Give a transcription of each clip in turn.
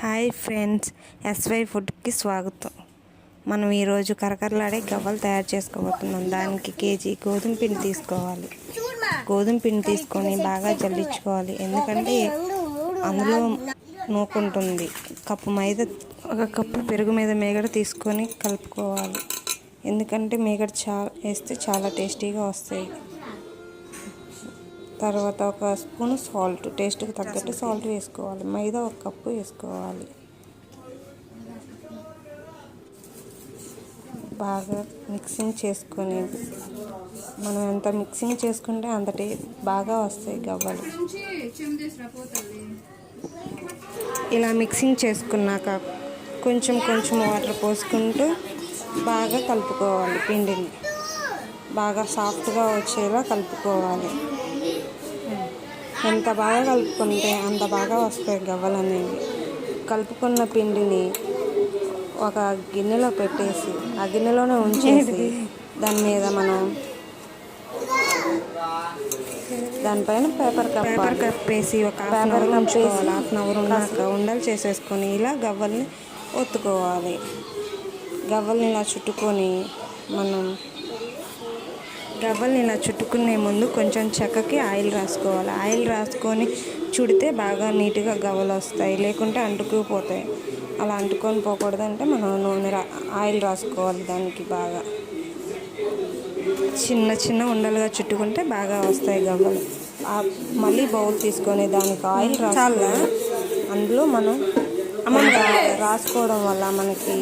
Hi friends SY ఫుడ్కి స్వాగతం. మనం ఈరోజు కరకరలాడే గవ్వలు తయారు చేసుకోబోతున్నాం. దానికి కేజీ గోధుమ పిండి తీసుకోవాలి. గోధుమ పిండి తీసుకొని బాగా జల్లించుకోవాలి. ఎందుకంటే అందులో నూకుంటుంది. కప్పు మీద ఒక కప్పు పెరుగు మీద మేగడ తీసుకొని కలుపుకోవాలి. ఎందుకంటే మేగడ చాలా వేస్తే చాలా టేస్టీగా వస్తాయి. తర్వాత ఒక స్పూన్ సాల్ట్ టేస్ట్కి తగ్గట్టు సాల్ట్ వేసుకోవాలి. మైదా ఒక కప్పు వేసుకోవాలి. బాగా మిక్సింగ్ చేసుకొని మనం ఎంత మిక్సింగ్ చేసుకుంటే అంతటి బాగా వస్తాయి గవ్వలు. ఇలా మిక్సింగ్ చేసుకున్నాక కొంచెం కొంచెం వాటర్ పోసుకుంటూ బాగా కలుపుకోవాలి పిండిని. బాగా సాఫ్ట్గా వచ్చేలా కలుపుకోవాలి. ఎంత బాగా కలుపుకుంటే అంత బాగా వస్తాయి గవ్వలు అనేవి కలుపుకున్న పిండిని ఒక గిన్నెలో పెట్టేసి ఆ గిన్నెలోనే ఉంచేసి దాని మీద మనం దానిపైన పేపర్ కప్ పేపర్ కప్ వేసి ఒక అవర్ ఉంచుకోవాలి. హాఫ్ అన్ అవర్ ఉన్నాక ఉండలు చేసేసుకొని ఇలా గవ్వల్ని ఒత్తుకోవాలి. గవ్వల్ని ఇలా చుట్టుకొని మనం గవ్వల్ని ఇలా చుట్టుకునే ముందు కొంచెం చెక్కకి ఆయిల్ రాసుకోవాలి. ఆయిల్ రాసుకొని చుడితే బాగా నీట్గా గవ్వలు వస్తాయి. లేకుంటే అంటుకుపోతాయి. అలా అంటుకొని పోకూడదంటే మనం నూనె రా ఆయిల్ రాసుకోవాలి దానికి బాగా. చిన్న చిన్న ఉండలుగా చుట్టుకుంటే బాగా వస్తాయి గవ్వలు. మళ్ళీ బౌల్ తీసుకొని దానికి ఆయిల్ రాసుకోవాలి అందులో మనం రాసుకోవడం వల్ల మనకి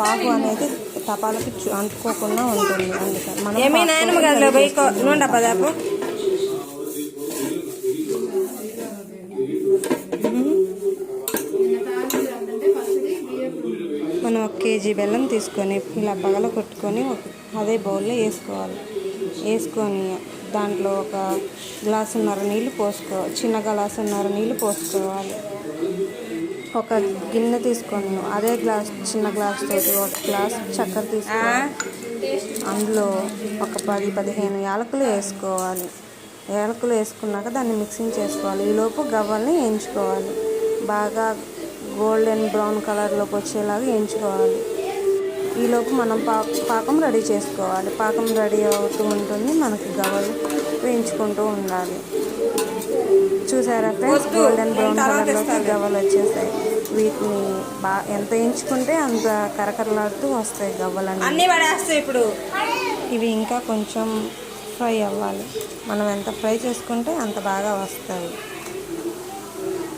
పాకు అనేది తపాలకి అంటుకోకుండా ఉంటుంది. అందుకని మనం ఏమీ నాయనమ్మ గదిలో పోయి కో- నూనె డబ్బా దాపు. మనం ఒక కేజీ బెల్లం తీసుకొని ఇలా పగల కొట్టుకొని అదే బౌల్లో వేసుకోవాలి. వేసుకొని దాంట్లో ఒక గ్లాసున్నర నీళ్ళు పోసుకో చిన్న గ్లాసున్నర నీళ్ళు పోసుకోవాలి. ఒక గిన్నె తీసుకొని అదే గ్లాస్ చిన్న గ్లాస్ తోటి ఒక గ్లాస్ చక్కెర తీసుకోవాలి అందులో ఒక పది పదిహేను యాలకులు వేసుకోవాలి. యాలకులు వేసుకున్నాక దాన్ని మిక్సింగ్ చేసుకోవాలి. ఈలోపు గవ్వల్ని వేయించుకోవాలి. బాగా గోల్డెన్ బ్రౌన్ కలర్లోకి వచ్చేలాగా వేయించుకోవాలి. ఈలోపు మనం పా పాకం రెడీ చేసుకోవాలి. పాకం రెడీ అవుతూ ఉంటుంది. మనకి గవ్వలు వేయించుకుంటూ ఉండాలి. చూసారా ఫ్రెండ్స్ గోల్డెన్ బ్రౌన్ కలర్లోకి గవ్వలు వచ్చేసాయి. వీటిని బా ఎంత వేయించుకుంటే అంత కరకరలాడుతూ వస్తాయి గవ్వలన్నీ. అన్ని పడేస్తాయి ఇప్పుడు. ఇవి ఇంకా కొంచెం ఫ్రై అవ్వాలి. మనం ఎంత ఫ్రై చేసుకుంటే అంత బాగా వస్తాయి.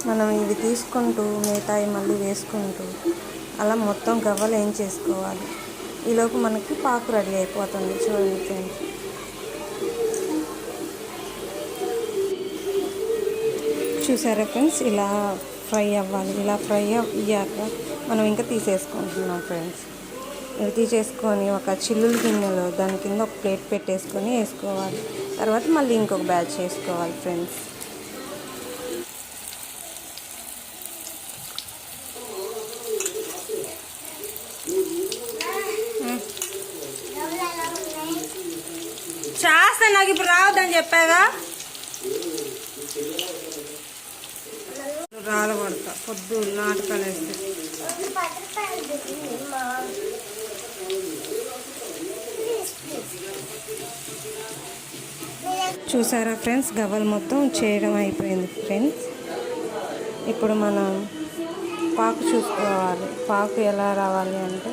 మనం ఇవి తీసుకుంటూ మిగతాయి మళ్ళీ వేసుకుంటూ అలా మొత్తం గవ్వలు ఏం చేసుకోవాలి? ఈలోపు మనకి పాకు రెడీ అయిపోతుంది. చూడండి ఫ్రెండ్స్. చూసారా ఫ్రెండ్స్? ఇలా ఫ్రై అవ్వాలి. ఇలా ఫ్రై అయ్యాక మనం ఇంకా తీసేసుకుంటున్నాం ఫ్రెండ్స్. ఇవి తీసేసుకొని ఒక చిల్లుల గిన్నెలో దాని కింద ఒక ప్లేట్ పెట్టేసుకొని వేసుకోవాలి. తర్వాత మళ్ళీ ఇంకొక బ్యాచ్ వేసుకోవాలి ఫ్రెండ్స్. చేస్తా నాకు ఇప్పుడు రావద్దని చెప్పాగా రాలబడతా పొద్దు నాటకాలు వేస్తే చూసారా ఫ్రెండ్స్ గవ్వలు మొత్తం చేయడం అయిపోయింది ఫ్రెండ్స్. ఇప్పుడు మనం పాకు చూసుకోవాలి. పాకు ఎలా రావాలి అంటే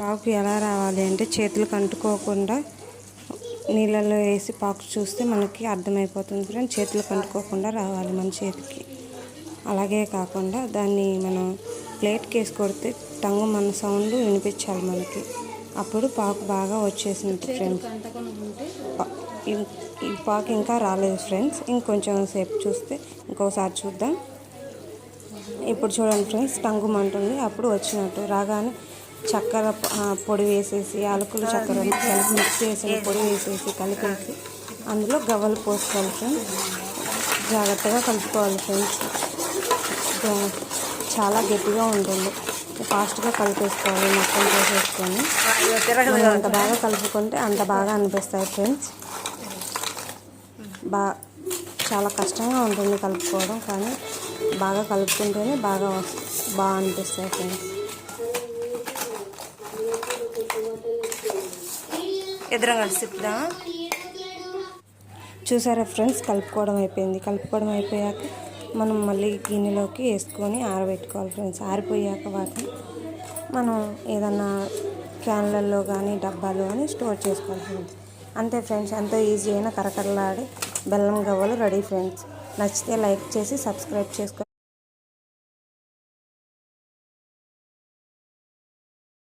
పాకు ఎలా రావాలి అంటే చేతులకు అంటుకోకుండా నీళ్ళల్లో వేసి పాకు చూస్తే మనకి అర్థమైపోతుంది ఫ్రెండ్స్ చేతులు అంటుకోకుండా రావాలి మన చేతికి. అలాగే కాకుండా దాన్ని మనం ప్లేట్కి వేసి కొడితే టంగు మన సౌండ్ వినిపించాలి మనకి. అప్పుడు పాకు బాగా వచ్చేసినట్టు ఫ్రెండ్స్ ఈ పాకు ఇంకా రాలేదు ఫ్రెండ్స్ ఇంకొంచెం సేపు చూస్తే ఇంకోసారి చూద్దాం. ఇప్పుడు చూడండి ఫ్రెండ్స్ టంగు మంటుంది అప్పుడు వచ్చినట్టు రాగానే చక్కెర పొడి వేసేసి యాలకులు చక్కెర కలిపి మిక్స్ చేసిన పొడి వేసేసి కలిపేసి అందులో గవ్వలు పోసుకోవాలి ఫ్రెండ్స్. జాగ్రత్తగా కలుపుకోవాలి ఫ్రెండ్స్. చాలా గట్టిగా ఉంటుంది. ఫాస్ట్గా కలిపేసుకోవాలి మొత్తం చేసేసుకొని. మనం బాగా కలుపుకుంటే అంత బాగా అనిపిస్తాయి ఫ్రెండ్స్. బా చాలా కష్టంగా ఉంటుంది కలుపుకోవడం కానీ బాగా కలుపుకుంటేనే బాగా బాగా అనిపిస్తాయి ఫ్రెండ్స్. ఇద్దరం కలిసి చూసారా ఫ్రెండ్స్ కలుపుకోవడం అయిపోయింది. కలుపుకోవడం అయిపోయాక మనం మళ్ళీ గిన్నెలోకి వేసుకొని ఆరబెట్టుకోవాలి ఫ్రెండ్స్. ఆరిపోయాక వాటిని మనం ఏదన్నా క్యాన్లలో కానీ డబ్బాలో కానీ స్టోర్ చేసుకోవాలి ఫ్రెండ్స్. అంతే ఫ్రెండ్స్ ఎంతో ఈజీ అయిన కరకరలాడే బెల్లం గవ్వలు రెడీ ఫ్రెండ్స్. నచ్చితే లైక్ చేసి సబ్స్క్రైబ్ చేసుకో